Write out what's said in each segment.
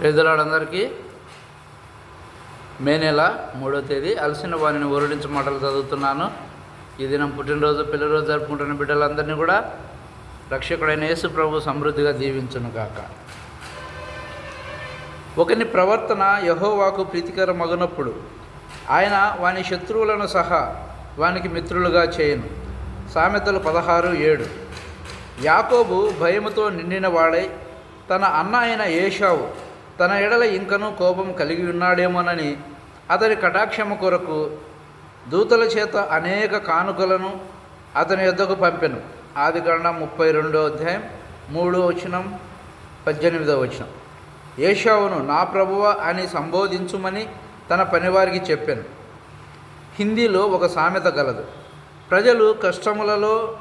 పేదలాడందరికీ మే నెల మూడో తేదీ అలసిన వారిని ఊరడించి మాటలు చదువుతున్నాను. ఈ దినం పుట్టినరోజు పిల్లరోజు జరుపుకుంటున్న బిడ్డలందరినీ కూడా రక్షకుడైన యేసు ప్రభు సమృద్ధిగా దీవించును కాక ఒకని ప్రవర్తన యహోవాకు ప్రీతికర మగునప్పుడు ఆయన వాని శత్రువులను సహా వానికి మిత్రులుగా చేయను. సామెతలు పదహారు ఏడు. యాకోబు భయముతో నిండిన వాడై తన అన్న అయిన ఏషావు తన ఎడల ఇంకనూ కోపం కలిగి ఉన్నాడేమోనని అతని కటాక్షము కొరకు దూతల చేత అనేక కానుకలను అతని యొద్దకు పంపెను. ఆది కాండం ముప్పై రెండో అధ్యాయం మూడో వచనం పద్దెనిమిదో వచనం. ఏషావును నా ప్రభువ అని సంబోధించుమని తన పనివారికి చెప్పాను. హిందీలో ఒక సామెత గలదు. ప్రజలు కష్టములలో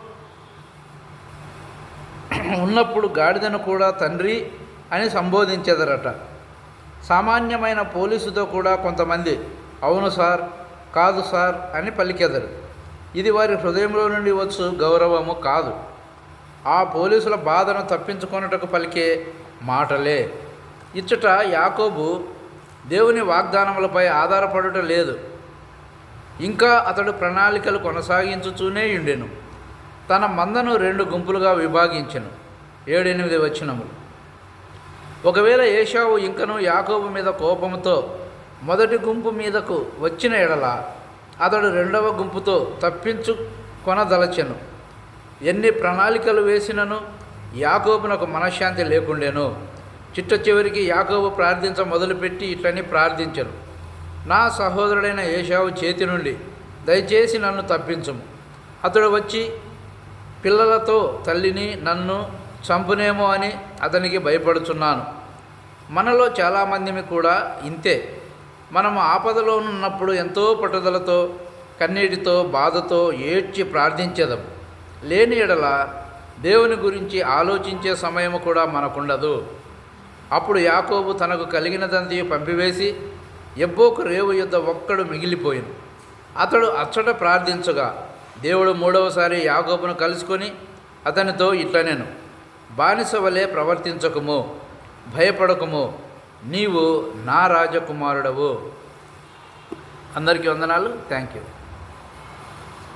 ఉన్నప్పుడు గాడిదను కూడా తండ్రి అని సంబోధించెదరట. సామాన్యమైన పోలీసుతో కూడా కొంతమంది అవును సార్ కాదు సార్ అని పలికెదరు. ఇది వారి హృదయంలో నుండి వచ్చు గౌరవము కాదు. ఆ పోలీసుల బాధను తప్పించుకొనుటకు పలికే మాటలే. ఇచ్చట యాకోబు దేవుని వాగ్దానములపై ఆధారపడుట లేదు. ఇంకా అతడు ప్రణాళికలు కొనసాగించుతూనే ఉండెను తన మందను రెండు గుంపులుగా విభాగించెను. ఏడెనిమిది వచ్చినములు ఒకవేళ ఏషావు ఇంకను యాకోబు మీద కోపంతో మొదటి గుంపు మీదకు వచ్చిన ఎడల అతడు రెండవ గుంపుతో తప్పించు కొనదలచెను ఎన్ని ప్రణాళికలు వేసినను యాకోబునకు మనశ్శాంతి లేకుండేను. చిట్ట చివరికి యాకోబు ప్రార్థించ మొదలుపెట్టి ఇట్లని ప్రార్థించను. నా సహోదరుడైన ఏషావు చేతి నుండి దయచేసి నన్ను తప్పించుము. అతడు వచ్చి పిల్లలతో తల్లిని నన్ను చంపునేమో అని అతనికి భయపడుచున్నాను. మనలో చాలామందిమి కూడా ఇంతే. మనము ఆపదలో ఉన్నప్పుడు ఎంతో పట్టుదలతో కన్నీటితో బాధతో ఏడ్చి ప్రార్థించేదం. లేని ఎడల దేవుని గురించి ఆలోచించే సమయం కూడా మనకుండదు. అప్పుడు యాకోబు తనకు కలిగినదంతా పంపివేసి ఎబ్బోకు రేవు యుద్ధ ఒక్కడు మిగిలిపోయింది అతడు అచ్చట ప్రార్థించగా. దేవుడు మూడవసారి యాకోబును కలుసుకొని అతనితో ఇట్లనేను. బానిస వలె ప్రవర్తించకము భయపడకము. నీవు నా రాజకుమారుడవు. అందరికీ వందనాలు. Thank you